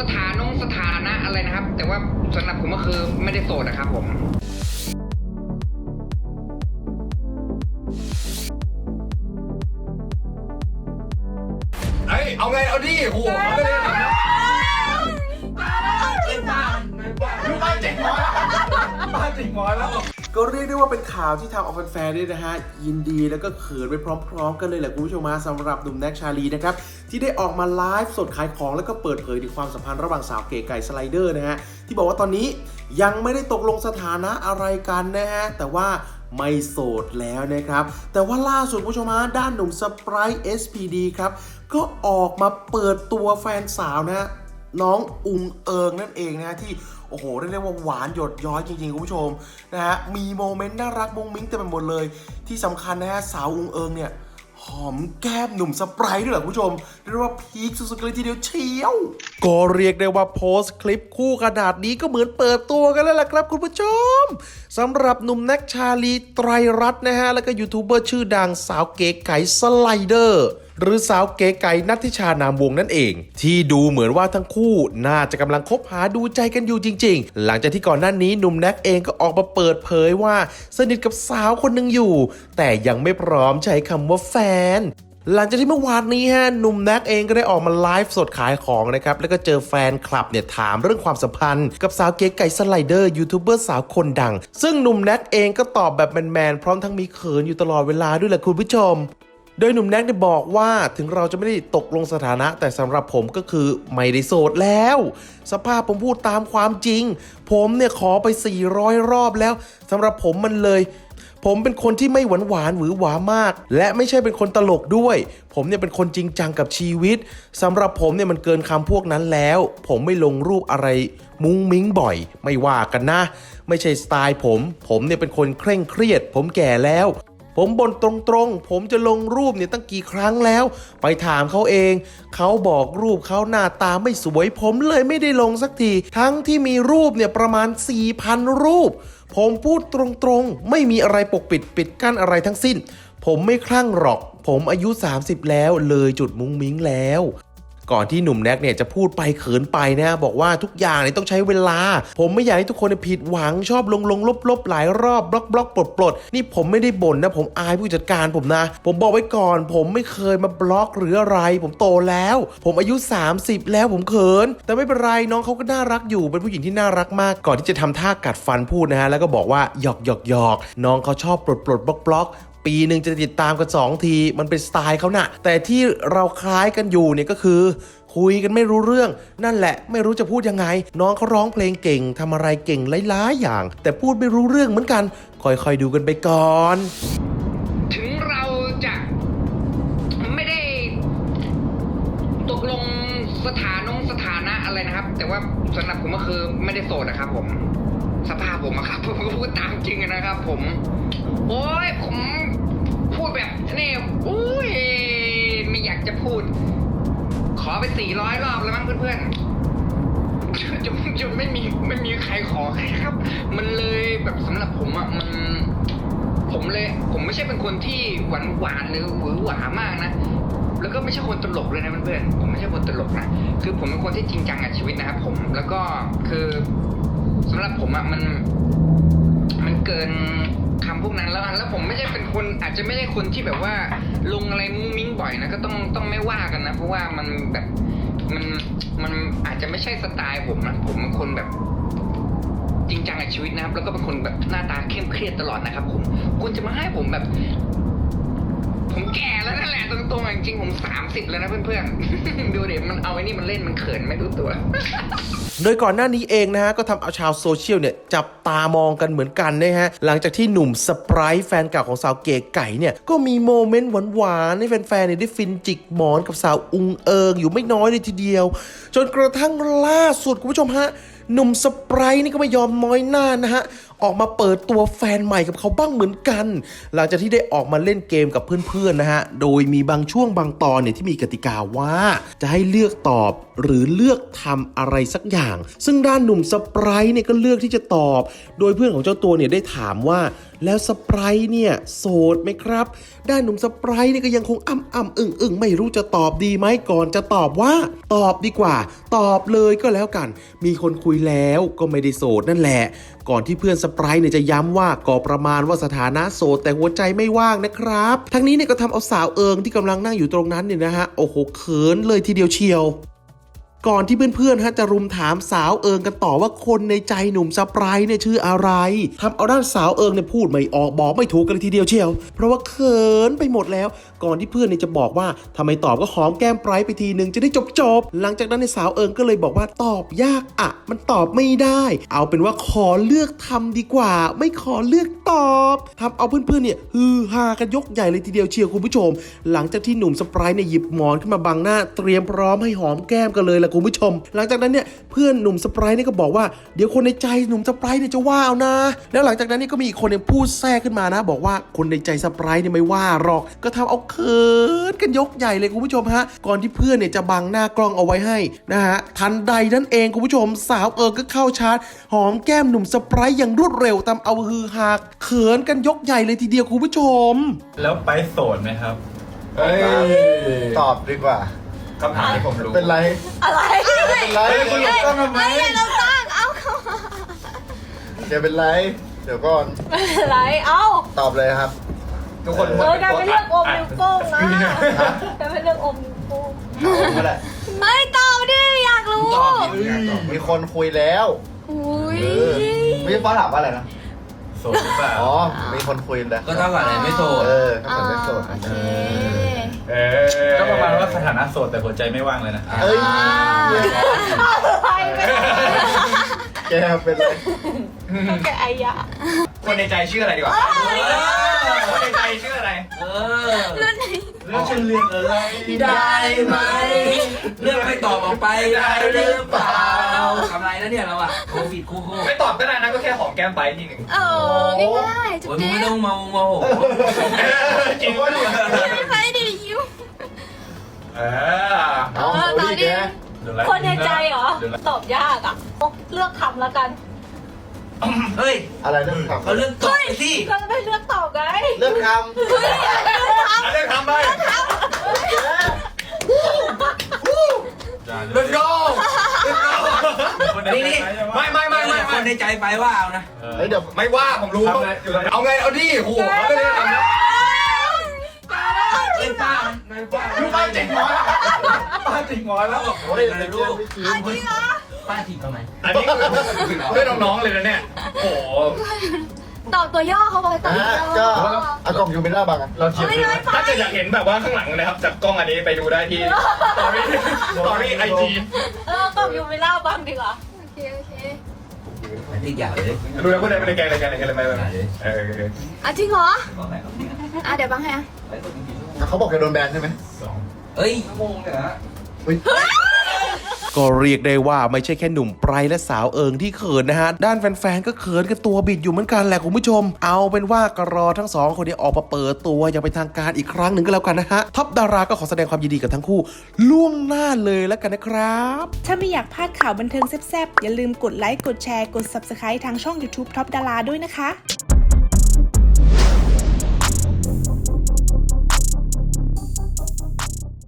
สถานงสถานะอะไรนะครับ แต่ว่าสำหรับผมก็คือไม่ได้โสดนะครับผมเอ้ยเอาไงเอาดิหัวาไปเอาไปเลยบ้าเจ็ดหมอแล้วบ้าเจ็ดหมอแล้ว ก็เรียกได้ว่าเป็นข่าวที่ทำเอาแฟนๆเนี่ยนะฮะยินดีแล้วก็เขินไปพร้อม ๆ กันเลยแหละคุณผู้ชมมาสำหรับหนุ่มแน็กชาลีนะครับที่ได้ออกมาไลฟ์สดขายของแล้วก็เปิดเผยถึงความสัมพันธ์ระหว่างสาวเก๋ไก่สไลเดอร์นะฮะที่บอกว่าตอนนี้ยังไม่ได้ตกลงสถานะอะไรกันนะฮะแต่ว่าไม่โสดแล้วนะครับ แต่ว่าล่าสุดผู้ชมฮะด้านหนุ่มสไปร์ SPD ครับ ก็ออกมาเปิดตัวแฟนสาวนะ น้องอุงเอิงนั่นเองนะฮะที่โอ้โหเรียกได้ว่าหวานหยดย้อยจริงๆคุณผู้ชมนะฮะมีโมเมนต์น่ารักมุ้งมิ้งเต็มไปหมดเลย ที่สำคัญนะฮะสาวอุงเอิงเนี่ยหอมแก้มหนุ่มสไปร์ด้วยเหรอคุณผู้ชม เรียกว่าพีคสุดๆเลยทีเดียวเชียว ก็เรียกได้ว่าโพสต์คลิปคู่ขนาดนี้ก็เหมือนเปิดตัวกันแล้วล่ะครับคุณผู้ชมสำหรับหนุ่มแน็กชาลีไตรรัตน์นะฮะ แล้วก็ยูทูบเบอร์ชื่อดังสาวเก๋ไก่สไลเดอร์ หรือสาวเก๋ไก่นัทธิชานามวงนั่นเอง ที่ดูเหมือนว่าทั้งคู่น่าจะกำลังคบหาดูใจกันอยู่จริง ๆ หลังจากที่ก่อนหน้านี้หนุ่มแน็กเองก็ออกมาเปิดเผยว่า สนิทกับสาวคนหนึ่งอยู่ แต่ยังไม่พร้อมใช้คำว่าแฟนหลังจากที่เมื่อวานนี้ฮะหนุ่มแน็กเองก็ได้ออกมาไลฟ์สดขายของนะครับ แล้วก็เจอแฟนคลับเนี่ยถามเรื่องความสัมพันธ์ กับสาวเก๋ไก่สไลเดอร์ยูทูบเบอร์สาวคนดัง ซึ่งหนุ่มแน็กเองก็ตอบแบบแมนๆพร้อมทั้งมีเขินอยู่ตลอดเวลาด้วยแหละคุณผู้ชม โดยหนุ่มแน็กได้บอกว่าถึงเราจะไม่ได้ตกลงสถานะ แต่สำหรับผมก็คือไม่ได้โสดแล้ว สภาพผมพูดตามความจริง ผมเนี่ยขอไป 400 รอบแล้วสำหรับผมมันเลย ผมเป็นคนที่ไม่หวานหวานหวือหวามาก และไม่ใช่เป็นคนตลกด้วย ผมเนี่ยเป็นคนจริงจังกับชีวิตสำหรับผมเนี่ยมันเกินคำพวกนั้นแล้ว ผมไม่ลงรูปอะไรมุ้งมิ้งบ่อย ไม่ว่ากันนะ ไม่ใช่สไตล์ผม ผมเนี่ยเป็นคนเคร่งเครียด ผมแก่แล้ว ผมบ่นตรงๆ ผมจะลงรูปเนี่ยตั้งกี่ครั้งแล้ว ไปถามเขาเอง เขาบอกรูปเขาหน้าตาไม่สวย ผมเลยไม่ได้ลงสักที ทั้งที่มีรูปเนี่ยประมาณ 4,000 รูป ผมพูดตรงๆ ไม่มีอะไรปกปิดปิดกั้นอะไรทั้งสิ้น ผมไม่คลั่งหรอก ผมอายุ 30 แล้วเลยจุดมุ้งมิ้งแล้ว ก่อนที่หนุ่มแน็กเนี่ยจะพูดไปเขินไปนะบอกว่าทุกอย่างเนี่ยต้องใช้เวลา ผมไม่อยากให้ทุกคนผิดหวังชอบลงลงลบลบหลายรอบบล็อกบล็อกปลดปลดนี่ผมไม่ได้บ่นนะผมอายผู้จัดการผมนะ ผมบอกไว้ก่อน ผมไม่เคยมาบล็อกหรืออะไร ผมโตแล้ว ผมอายุ 30 แล้วผมเขิน แต่ไม่เป็นไรน้องเขาก็น่ารักอยู่เป็นผู้หญิงที่น่ารักมาก ก่อนที่จะทำท่ากัดฟันพูดนะฮะแล้วก็บอกว่าหยอกหยอกหยอกน้องเขาชอบปลดปลดบล็อกบล็อก ปีหนึ่งจะติดตามกัน 2 ที มันเป็นสไตล์เขานะ่ะ แต่ที่เราคล้ายกันอยู่เนี่ยก็คือ คุยกันไม่รู้เรื่อง นั่นแหละไม่รู้จะพูดยังไง น้องเขาร้องเพลงเก่งทำอะไรเก่งหลายๆอย่าง แต่พูดไม่รู้เรื่องเหมือนกัน ค่อยๆดูกันไปก่อน ถึงเราจะไม่ได้ตกลงสถานงสถานะอะไรนะครับ แต่ว่าสำหรับผมก็คือไม่ได้โสดนะครับผม สภาพผมอะครับผมก็พูดตามจริงนะครับผม โอ้ยผมพูดแบบนี่โอ้ยไม่อยากจะพูด ขอไปสี่ร้อยรอบแล้วมั้งเพื่อนๆจนจนไม่มีไม่มีใครขอใครครับ มันเลยแบบสำหรับผมอะมัน ผมเลย ผมไม่ใช่เป็นคนที่หวานหวานหรือหวือหวามากนะแล้วก็ไม่ใช่คนตลกเลยนะเพื่อนๆผมไม่ใช่คนตลกนะคือผมเป็นคนที่จริงจังกับชีวิตนะครับผมแล้วก็คือสำหรับผมอะมัน มันเกิน คำพวกนั้นแล้วแล้วผมไม่ใช่เป็นคนอาจจะไม่ใช่คนที่แบบว่าลงอะไรมุ้งมิ้งบ่อยนะก็ต้องต้องไม่ว่ากันนะเพราะว่ามันแบบมันมันอาจจะไม่ใช่สไตล์ผมนะผมเป็นคนแบบจริงจังกับชีวิตนะครับ แล้วก็เป็นคนแบบหน้าตาเข้มเครียดตลอดนะครับผมคุณจะมาให้ผมแบบ ผมแก่แล้วนั่นแหละตรงๆอะจริงๆผมสามสิบแล้วนะเพื่อนๆ ดูเด็มันเอาไอ้นี่มันเล่นมันเขินไม่รู้ตัว โดยก่อนหน้านี้เองนะฮะ ก็ทำเอาชาวโซเชียลเนี่ย จับตามองกันเหมือนกันนะฮะ หลังจากที่หนุ่มสไปร์แฟนเก่าของสาวเก๋ไก่เนี่ย ก็มีโมเมนต์หวานๆ ให้แฟนๆเนี่ยได้ฟินจิกหมอนกับสาวอุงเอิงอยู่ไม่น้อยเลยทีเดียว จนกระทั่งล่าสุดคุณผู้ชมฮะหนุ่มสไปร์นี่ก็ไม่ยอมน้อยหน้านะฮะ ออกมาเปิดตัวแฟนใหม่กับเขาบ้างเหมือนกัน หลังจากที่ได้ออกมาเล่นเกมกับเพื่อนๆนะฮะ โดยมีบางช่วงบางตอนเนี่ยที่มีกติกาว่าจะให้เลือกตอบหรือเลือกทำอะไรสักอย่าง ซึ่งด้านหนุ่มสไปร์เนี่ยก็เลือกที่จะตอบ โดยเพื่อนของเจ้าตัวเนี่ยได้ถามว่า แล้วสไปร์เนี่ยโสดไหมครับ ด้านหนุ่มสไปร์เนี่ยก็ยังคงอ้ำอ้ำอึ่งอึ่งไม่รู้จะตอบดีไหมก่อนจะตอบว่า ตอบดีกว่า ตอบเลยก็แล้วกัน มีคนคุยแล้วก็ไม่ได้โสดนั่นแหละ ก่อนที่เพื่อนสไปร์เนี่ยจะย้ำว่าก่อประมาณว่าสถานะโสดแต่หัวใจไม่ว่างนะครับ ทั้งนี้เนี่ยก็ทำเอาสาวเอิงที่กำลังนั่งอยู่ตรงนั้นเนี่ยนะฮะโอ้โหเขินเลยทีเดียวเชียว ก่อนที่เพื่อนๆฮะจะรุมถามสาวเอิงกันต่อว่าคนในใจหนุ่มสปร์เนี่ยชื่ออะไรทำเอาด้านสาวเอิงเนี่ยพูดไม่ออกบอกไม่ถูกกันเลยทีเดียวเชียว เพราะว่าเขินไปหมดแล้ว ก่อนที่เพื่อนเนี่ยจะบอกว่าทำไมตอบก็หอมแก้มไบรท์ไปทีหนึ่งจะได้จบๆหลังจากนั้นในสาวเอิงก็เลยบอกว่าตอบยากอะ มันตอบไม่ได้ เอาเป็นว่าขอเลือกทำดีกว่า ไม่ขอเลือกตอบทำเอาเพื่อนๆเนี่ยฮือฮากันยกใหญ่เลยทีเดียวเชียวคุณผู้ชม หลังจากที่หนุ่มสปร์เนี่ยหยิบหมอนขึ้นมาบังหน้า เตรียมพร้อมให้หอมแก้มกันเลยล่ะคุณผู้ชม หลังจากนั้นเนี่ยเพื่อนหนุ่มสไปร์เนี่ยก็บอกว่าเดี๋ยวคนในใจหนุ่มสไปร์เนี่ยจะว่าเอานะ แล้วหลังจากนั้นเนี่ยก็มีอีกคนเนี่ยพูดแทรกขึ้นมานะ บอกว่าคนในใจสไปร์เนี่ยไม่ว่าหรอก ก็ทำเอาเขินกันยกใหญ่เลยคุณผู้ชมฮะก่อนที่เพื่อนเนี่ยจะบังหน้ากล้องเอาไว้ให้นะฮะทันใดนั่นเองคุณผู้ชมสาวเอิงก็เข้าชาร์จ หอมแก้มหนุ่มสไปร์อย่างรวดเร็วทำเอาฮือฮาเขินกันยกใหญ่เลยทีเดียวคุณผู้ชม แล้วไปโสดไหมครับเฮ้ยตอบดีกว่า คำถามที่ผมรู้เป็นไร อะไรเป็นไรเฮ้ยคุณหลบกล้องทำไมไม่เราตั้งเอาเข้ามาเดี๋ยวเป็นไร เดี๋ยวก่อนไม่เป็นไรเอาตอบเลยครับ ทุกคนเออการไปเลือกอมนิ้วโป้งนะฮะการไปเลือกอมนิ้วโป้งเอาก็ได้ไม่ตอบดิอยากรู้ มีคนคุยแล้ว อุ้ยเออไม่ใช่ฟ้าถามว่าอะไรนะโสดหรือเปล่าอ๋อ มีคนคุยแล้ว ก็เท่ากับอะไรไม่โสด เออก็เหมือนไม่โสดโอเค เออก็ประมาณว่าสถานะโสดแต่หัวใจไม่ว่างเลยนะเอ้ยอะไรไม่รู้แกเป็นไรก็แกไอ้ยะคนในใจชื่ออะไรดีกว่าคนในใจชื่ออะไร เออรุ่นไหนเรื่องชื่อเรื่องอะไรได้ไหมเรื่องไม่ตอบออกไปได้หรือเปล่า ทำไรนะเนี่ยเราอะโควิดคู่คู่ไม่ตอบก็ได้นะก็แค่หอมแก้มไปทีหนึ่งเออง่ายๆจุดโอ้ยมึงเด่ไม่นต้องเมาโมโหจริงวะเนี่ยใครดียิ้วเออเอาเออเอาตอนดินี้แกคนในใจเหรอตอบยากอะเลือกคำแล้วกันเฮ้ยอะไรเรื่องคเขาเรื่องตอบไปสิก็ไม่เลือกตอบไงำเรื่องคเฮ้ยเลือกคำเรื่องทำไป Let's go นี่นี่ไม่ไม่ไม่ไม่คนในใจไปว่าเอานะำเฮ้ยเดี๋ยวไม่ว่าผมรู้ เอาไงเอาดิโหเขาไม่ได้ทำนะเล่นป้าในป้าดูป้าจิกหมอนป้าจิกหมอนแล้วโอ้ยเดี๋ยวเจ๊ไม่คิดป้าทีทำไมอันนี้คือด้วยน้องๆเลยนะเนี่ยโอ้โหตอบตัวย่อเขาบอกให้ตอบอะตัวย่อก็เอากล่องยูเมล่าบังอะเราเชียร์ถ้าเกิดอยากเห็นแบบว่าข้างหลังนะครับจากกล้องอันนี้ไปดูได้ที่สตอรี่สตอรี่ไอจีเออตอบยูไม่เล่าบ้างดีกว่า โอเคโอเคติดอย่างเลยดูแล้วก็ได้ไปในแกงในแกงในแกงอะไรไปแบบเอออะจริงเหรออะเดี๋ยวบังให้อะเขาบอกจะโดนแบนใช่ไหมเฮ้ยอุ๊ย ก็เรียกได้ว่าไม่ใช่แค่หนุ่มไพรและสาวเอิงที่เขินนะฮะ ด้านแฟนๆ ก็เขินกันตัวบิดอยู่เหมือนกันแหละคุณผู้ชม เอาเป็นว่ากรอทั้งสองคนนี้ออกมาเปิดตัวอย่างเป็นทางการอีกครั้งหนึ่งก็แล้วกันนะฮะท็อปดาราก็ขอแสดงความยินดีกับทั้งคู่ ล่วงหน้าเลยแล้วกันนะครับ ถ้าไม่อยากพลาดข่าวบันเทิงแซ่บๆอย่าลืมกดไลค์กดแชร์กด Subscribe ทางช่อง YouTube Top ดาราด้วยนะคะ